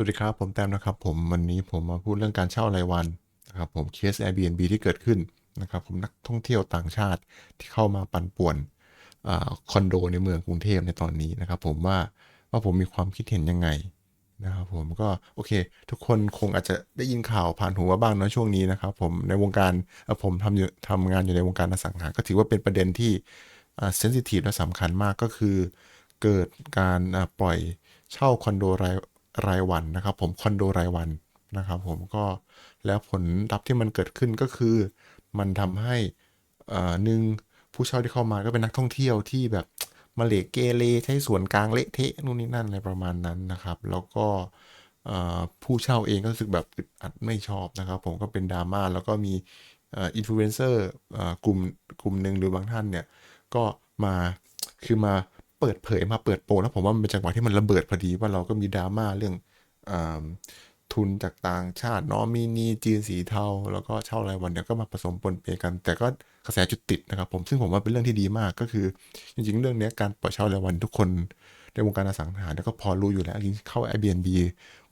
สวัสดีครับ ผมแต้มนะครับ ผมวันนี้ผมมาพูดเรื่องการเช่ารายวันนะครับผมเคส Airbnb ที่เกิดขึ้นนะครับผมนักท่องเที่ยวต่างชาติที่เข้ามาปั่นป่วนอคอนโดในเมืองกรุงเทพในตอนนี้นะครับผมว่าว่าผมมีความคิดเห็นยังไงนะครับผมก็โอเค ทุกคนคงอาจจะได้ยินข่าวผ่านหูมาบ้างเนอะช่วงนี้นะครับผมในวงการผมทำอยู่ทำงานอยู่ในวงการอสังหา ก็ถือว่าเป็นประเด็นที่เซนซิทีฟและสำคัญมากก็คือ เกิดการปล่อยเช่าคอนโดราย รายวันนะครับ ผมคอนโดรายวันนะครับผมก็แล้วผลลัพธ์ที่มันเกิดขึ้นก็คือ มันทำให้อ่หนึ่งผู้เช่าที่เข้ามาก็เป็นนักท่องเที่ยวที่แบบมาเหลเกเรใช้ส่วนกลางเละเทะนู่นนี่นั่นอะไรประมาณนั้นนะครับ แล้วก็ผู้เช่าเองก็รู้สึกแบบอึดอัดไม่ชอบนะครับ ผมก็เป็นดราม่าแล้วก็มีอินฟลูเอนเซอร์กลุ่มกลุ่มหนึ่งหรือบางท่านเนี่ย ก็มาคือมา เปิดเผยมาเปิดโปงแล้วผมว่ามันเป็นจังหวะที่มันระเบิดพอดีว่าเราก็มีดราม่าเรื่องอทุนจากต่างชาตินอมินีจีนสีเทาแล้วก็เช่ารายวันเนี่ยก็มาผสมปนเปกัน แต่ก็กระแสจุดติดนะครับผมซึ่งผมว่าเป็นเรื่องที่ดีมากก็คือ จริงๆ เรื่องเนี้ยการปล่อยเช่ารายวันทุกคนในวงการอสังหาเนี่ยก็พอรู้อยู่แล้วจริงเข้า Airbnb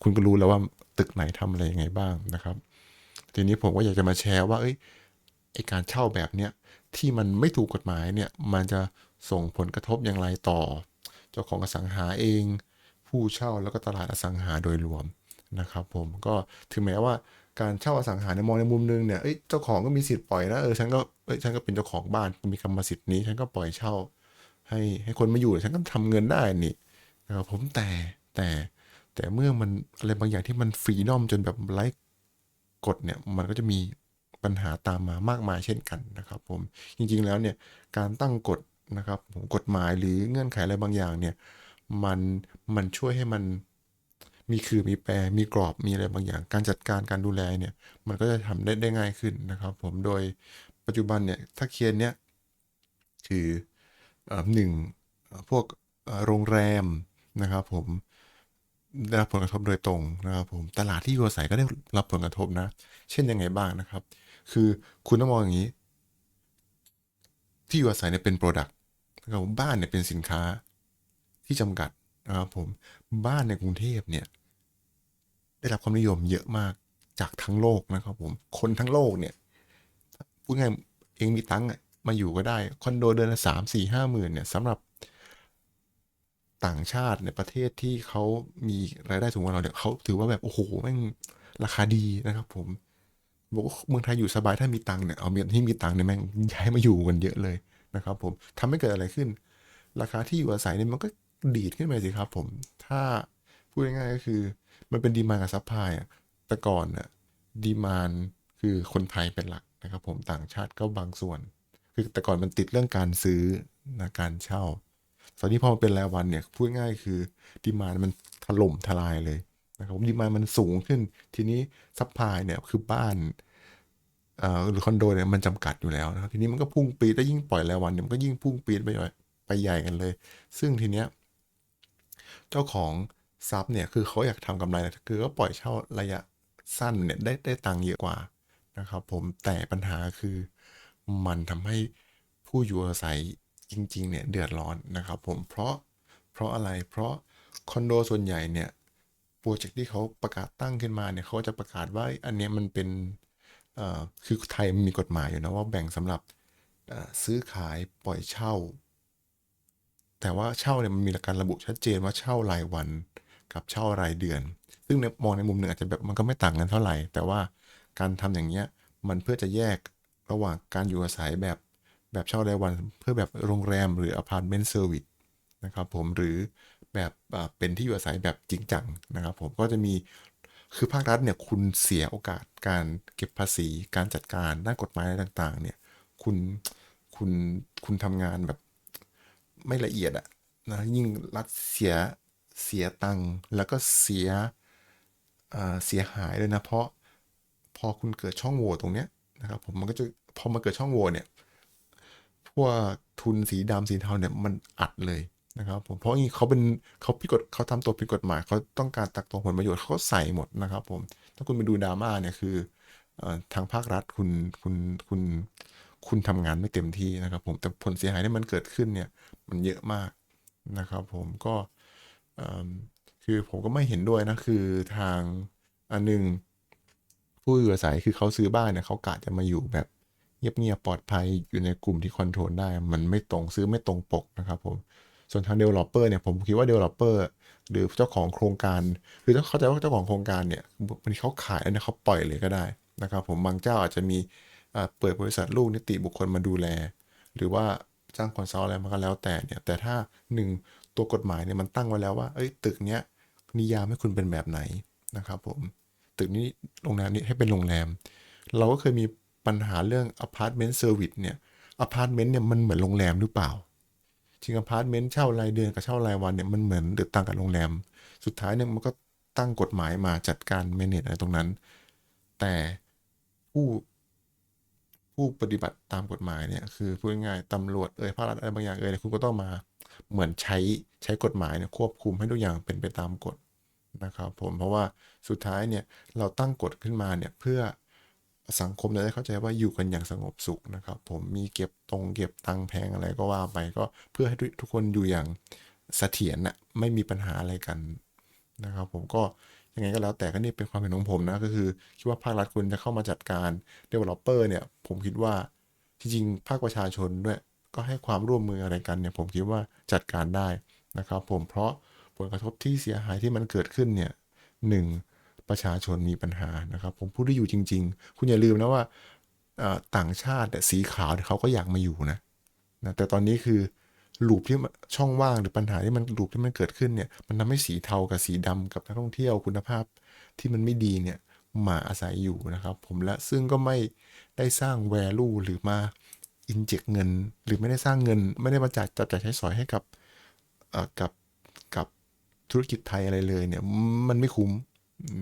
คุณก็รู้แล้วว่าตึกไหนทำอะไรยังไงบ้างนะครับ ทีนี้ผมก็อยากจะมาแชร์ว่าเอ้ยไอการเช่าแบบเนี้ยที่มันไม่ถูกกฎหมายเนี่ยมันจะ ส่งผลกระทบอย่างไรต่อ เจ้าของอสังหาเอง ผู้เช่าแล้วก็ตลาดอสังหาโดยรวมนะครับ ผมก็ถึงแม้ว่าการเช่าอสังหาในมองในมุมนึงเนี่ยเเจ้าของก็มีสิทธิ์ปล่อยนะเออฉันก็เอ้ยฉันก็เป็นเจ้าของบ้านมีกรรมสิทธิ์นี้ ฉันก็ปล่อยเช่า ให้ให้คนมาอยู่ฉันก็ทำเงินได้นี่นะครับผมแต่แต่แต่เมื่อมันอะไรบางอย่างที่มันฟรีดอมจนแบบไร้กฎเนี่ยมันก็จะมีปัญหาตามมามากมายเช่นกันนะครับผมจริงๆแล้วเนี่ยการตั้งกฎ นะครับกฎหมายหรือเงื่อนไขอะไรบางอย่างเนี่ยมันมันช่วยให้มันมีคือมีแปรมีกรอบมีอะไรบางอย่าง การจัดการการดูแลเนี่ยมันก็จะทำได้ได้ง่ายขึ้นนะครับ ผมโดยปัจจุบันเนี่ยถ้าเคสเนี้ยคือเออหนึ่งพวกโรงแรมนะครับ ผมได้รับผลกระทบโดยตรงนะครับผมตลาดที่อยู่อาศัยก็ได้รับผลกระทบนะ เช่นยังไงบ้างนะครับ คือคุณต้องมองอย่างนี้ ที่อยู่อาศัยเนี่ยเป็นโปรดักต นะครับผมบ้านเนี่ยเป็นสินค้าที่จำกัดนะครับผมบ้านในกรุงเทพเนี่ย ได้รับความนิยมเยอะมากจากทั้งโลกนะครับผมคนทั้งโลกเนี่ยพูดง่ายเองมีตังค์มาอยู่ก็ได้คอนโดเดือนละสามสี่ห้าหมื่นเนี่ยสำหรับต่างชาติในประเทศที่เขามีรายได้สูงกว่าเราเนี่ยเขาถือว่าแบบโอ้โหแม่งราคาดีนะครับผมบอกว่าเมืองไทยอยู่สบายถ้ามีตังค์เนี่ยเอาเมียที่มีตังค์เนี่ยแม่งย้ายมาอยู่กันเยอะเลย นะครับผมทำให้เกิดอะไรขึ้น ราคาที่อยู่อาศัยเนี่ยมันก็ดีดขึ้นไปสิครับผม ถ้าพูดง่ายๆก็คือ มันเป็นดีมานกับซัพพลายอะแต่ก่อนน่ะดีมานคือคนไทยเป็นหลักนะครับผมต่างชาติก็บางส่วน คือแต่ก่อนมันติดเรื่องการซื้อนะการเช่าตอนนี้พอมันเป็นรายวันเนี่ยพูดง่ายคือดีมานมันถล่มทลายเลยนะครับดีมานมันสูงขึ้น ทีนี้ซัพพลายเนี่ยคือบ้าน หรือคอนโดเนี่ยมันจำกัดอยู่แล้วนะครับทีนี้มันก็พุ่งปีดแล้วยิ่งปล่อยรายวันเนี่ยมันก็ยิ่งพุ่งปีดไปใหญ่ไปใหญ่กันเลย ซึ่งทีเนี้ยเจ้าของทรัพย์เนี่ยคือเขาอยากทำกำไรนะคือก็ปล่อยเช่าระยะสั้นเนี่ยได้ได้ตังค์เยอะกว่านะครับ ผมแต่ปัญหาคือมันทำให้ผู้อยู่อาศัยจริง ๆ เนี่ยเดือดร้อนนะครับ ผมเพราะเพราะอะไรเพราะคอนโดส่วนใหญ่เนี่ยโปรเจกต์ที่เขาประกาศตั้งขึ้นมาเนี่ยเขาจะประกาศว่าอันเนี้ยมันเป็น คือไทยมันมีกฎหมายอยู่นะว่าแบ่งสำหรับซื้อขายปล่อยเช่า แต่ว่าเช่าเนี่ยมันมีหลักการระบุชัดเจนว่าเช่ารายวันกับเช่ารายเดือน ซึ่งมองในมุมหนึ่งอาจจะแบบมันก็ไม่ต่างกันเท่าไหร่ แต่ว่าการทำอย่างเงี้ยมันเพื่อจะแยกระหว่างการอยู่อาศัยแบบแบบเช่ารายวันเพื่อแบบโรงแรมหรืออพาร์ตเมนต์เซอร์วิสนะครับผมหรือแบบเป็นที่อยู่อาศัยแบบจริงจังนะครับผมก็จะมี คือภาครัฐเนี่ยคุณเสียโอกาสการเก็บภาษี การจัดการด้านกฎหมายอะไรต่าง ๆ เนี่ย คุณคุณคุณทำงานแบบไม่ละเอียดอะนะยิ่งรัฐเสียเสียตังค์แล้วก็เสียเสียหายเลยนะเพราะพอคุณเกิดช่องโหว่ตรงเนี้ยนะครับผมมันก็จะพอมาเกิดช่องโหว่เนี่ยพวกทุนสีดำสีเทาเนี่ยมันอัดเลย นะครับผมเพราะงี้เขาเป็นเขาผิดกฎเขาทำตัวผิดกฎหมายเขาต้องการตักตวงผลประโยชน์เขาใส่หมดนะครับ ผม ถ้าคุณไปดูดราม่าเนี่ยคืออทางภาครัฐคุณคุณคุณคุณทำงานไม่เต็มที่นะครับ ผมแต่ผลเสียหายที่มันเกิดขึ้นเนี่ยมันเยอะมากนะครับ ผมก็คือผมก็ไม่เห็นด้วยนะคือทางอันหนึ่งผู้อยู่อาศัยคือเขาซื้อบ้านเนี่ยเขากะจะมาอยู่แบบเงียบๆปลอดภัยอยู่ในกลุ่มที่คอนโทรลได้ มันไม่ตรงซื้อไม่ตรงปกนะครับ ผม ส่วนทาง developer เนี่ยผมคิดว่า developer หรือเจ้าของโครงการคือต้องเข้าใจว่าเจ้าของโครงการเนี่ยบางทีเขาขายแล้วเนี่ยเขาปล่อยเลยก็ได้นะครับ ผมบางเจ้าอาจจะมีเปิดบริษัทลูกนิติบุคคลมาดูแล หรือว่าจ้างคอนซัลท์อะไรมาก็แล้วแต่เนี่ยแต่ถ้าหนึ่งตัวกฎหมายเนี่ยมันตั้งไว้แล้วว่าเอ้ยตึกเนี้ยนิยามให้คุณเป็นแบบไหนนะครับผมตึกนี้โรงแรมนี้ให้เป็นโรงแรม เราก็เคยมีปัญหาเรื่องอพาร์ตเมนต์เซอร์วิสเนี่ยอพาร์ตเมนต์เนี่ยมันเหมือนโรงแรมหรือเปล่า จริงอพาร์ตเมนต์เช่ารายเดือนกับเช่ารายวันเนี่ยมันเหมือนหรือต่างกับโรงแรม สุดท้ายเนี่ยมันก็ตั้งกฎหมายมาจัดการเมเนจอะไรตรงนั้น แต่ผู้ผู้ปฏิบัติตามกฎหมายเนี่ยคือพูดง่ายๆตำรวจเอ่ยภาครัฐอะไรบางอย่างเอ่ยคุณก็ต้องมาเหมือนใช้ใช้กฎหมายเนี่ยควบคุมให้ทุกอย่างเป็นไปตามกฎนะครับผมเพราะว่าสุดท้ายเนี่ยเราตั้งกฎขึ้นมาเนี่ยเพื่อ สังคมจะได้เข้าใจว่าอยู่กันอย่างสงบสุขนะครับ ผมมีเก็บตรงเก็บตังแพงอะไรก็ว่าไปก็เพื่อให้ทุกคนอยู่อย่างเสถียรน่ะไม่มีปัญหาอะไรกันนะครับ ผมก็ยังไงก็แล้วแต่ก็นี่เป็นความเห็นของผมนะก็คือคิดว่าภาครัฐควรจะเข้ามาจัดการ developer เนี่ย ผมคิดว่าจริงๆภาคประชาชนด้วยก็ให้ความร่วมมืออะไรกันเนี่ย ผมคิดว่าจัดการได้นะครับ ผมเพราะผลกระทบที่เสียหายที่มันเกิดขึ้นเนี่ยหนึ่ง ประชาชนมีปัญหานะครับ ผมพูดได้อยู่จริง ๆ คุณอย่าลืมนะว่าต่างชาติสีขาวเขาก็อยากมาอยู่นะนะ แต่ตอนนี้คือลูปที่ช่องว่างหรือปัญหาที่มันลูปที่มันเกิดขึ้นเนี่ย มันทำให้สีเทากับสีดำกับนักท่องเที่ยวคุณภาพที่มันไม่ดีเนี่ยมาอาศัยอยู่นะครับ ผมและซึ่งก็ไม่ได้สร้าง value หรือมาอินเจกเงิน หรือไม่ได้สร้างเงิน ไม่ได้มาจัดจับจ่ายใช้สอยให้กับกับกับธุรกิจไทยอะไรเลยเนี่ย มันไม่คุ้ม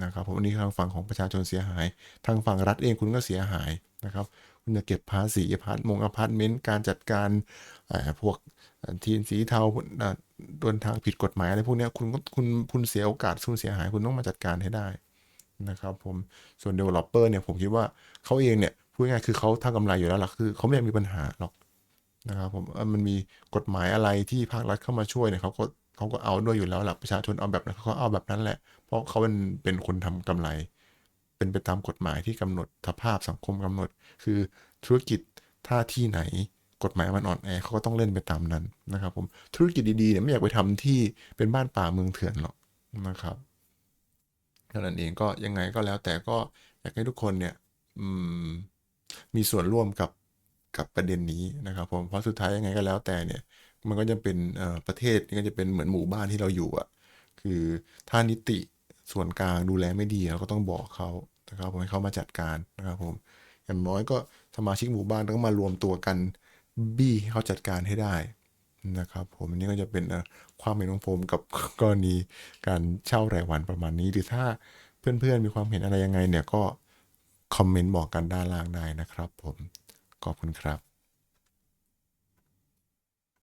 นะครับผมอันนี้ทางฝั่งของประชาชนเสียหาย ทางฝั่งรัฐเองคุณก็เสียหายนะครับคุณจะเก็บภาษีพาร์ตมงอพาร์ตเมนต์การจัดการเอ่อพวกทีนสีเทาเดินทางผิดกฎหมายอะไรพวกนี้คุณก็คุณคุณเสียโอกาสคุณเสียหายคุณต้องมาจัดการให้ได้นะครับผมส่วน developer เนี่ยผมคิดว่าเขาเองเนี่ยพูดง่ายคือเขาทำกำไรอยู่แล้วล่ะคือเขาไม่มีปัญหาหรอกนะครับผมมันมีกฎหมายอะไรที่ภาครัฐเข้ามาช่วยเนี่ยเขาก็ เขาก็เอาด้วยอยู่แล้วแหละประชาชนเอาแบบไหนเขาก็เอาแบบนั้นแหละ เพราะเขาเป็นเป็นคนทำกำไร เป็นไปตามกฎหมายที่กำหนดสภาพสังคมกำหนด คือธุรกิจถ้าที่ไหนกฎหมายมันอ่อนแอเขาก็ต้องเล่นไปตามนั้นนะครับ ผมธุรกิจดีๆเนี่ยไม่อยากไปทำที่เป็นบ้านป่าเมืองเถื่อนหรอกนะครับเท่านั้นเองก็ยังไงก็แล้วแต่ก็อยากให้ทุกคนเนี่ยมีส่วนร่วมกับกับประเด็นนี้นะครับ ผมเพราะสุดท้ายยังไงก็แล้วแต่เนี่ย มันก็จะเป็นประเทศนี่ก็จะเป็นเหมือนหมู่บ้านที่เราอยู่อะ คือถ้านิติส่วนกลางดูแลไม่ดีเราก็ต้องบอกเขานะครับผมให้เขามาจัดการนะครับผมอย่างน้อยก็สมาชิกหมู่บ้านต้องมารวมตัวกันบี้ให้เขาจัดการให้ได้นะครับผมอันนี้ก็จะเป็นความเห็นของผมกับกรณีการเช่ารายวันประมาณนี้ หรือถ้าเพื่อนๆมีความเห็นอะไรยังไงเนี่ยก็คอมเมนต์บอกกันด้านล่างได้นะครับผมขอบคุณครับ